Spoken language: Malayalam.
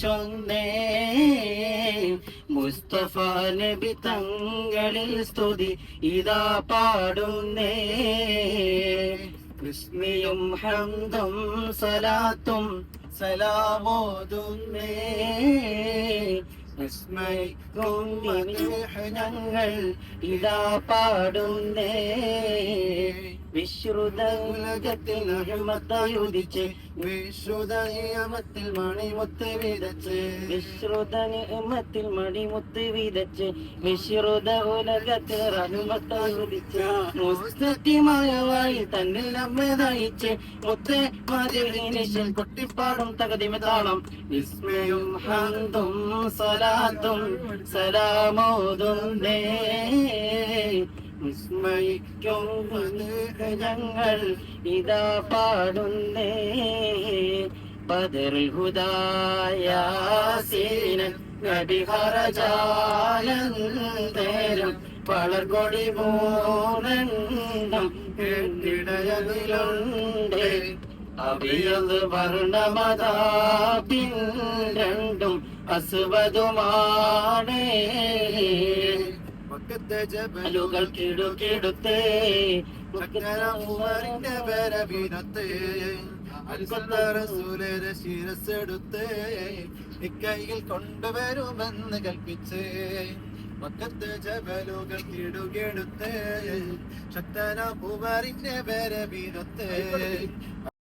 ചൊന്നേ. മുസ്തഫ നബി തങ്ങളിൽ സ്തുതി ഇതാ പാടുന്നേ. കൃഷ്ണിയും ഹന്തും സലാത്തും സലാമോതുന്നേ. വിസ്മയിക്കും ഞങ്ങൾ ഇതാ പാടുന്നേ. വിശ്രുത ഉലകത്തിൽ അഹിമത്തായുദിച്ച് വിശ്രുത നിയമത്തിൽ മണിമുത്ത് വിതച്ച് വിശ്രുത നിയമത്തിൽ മണിമുത്ത് വിതച്ച് വിശ്രുത ഉലകത്തിൽ റഹ്മത്തായുദിച്ച് മുസ്തത്തിമായവായി തന്നിൽ നമ്മെ നയിച്ച് മുത്ത് മതിലിനിശൽ കൊട്ടിപ്പാടും തകതിമതാളം വിസ്മയും ഹന്തും സലാത്തും സലാമോതും വിസ്മയിക്കും ഞങ്ങൾ ഇതാ പാടുന്നേ. ബദറുൽ ഹുദായാസീനൻ നബി പളർകൊടി മൂന്നെണ്ണം അവിയത് വർണമതാപിൻ രണ്ടും അസുവതുമാണേ. മക്കത്തെ ജബലുകൾ കിടുകിടുത്തേ ചക്കരമുവറിന്റെ വരവിനത്തെ അൽക്കൊത്ത റസൂലരെ ശിരസ്സെടുത്ത് ഇക്കൈയിൽ കൊണ്ടുവരുമെന്ന് കൽപ്പിച്ചേ മക്കത്ത് ജബലുകൾ കിടുകിടുത്ത് ശക്തന പൂവറിന്റെ വരവിനത്തെ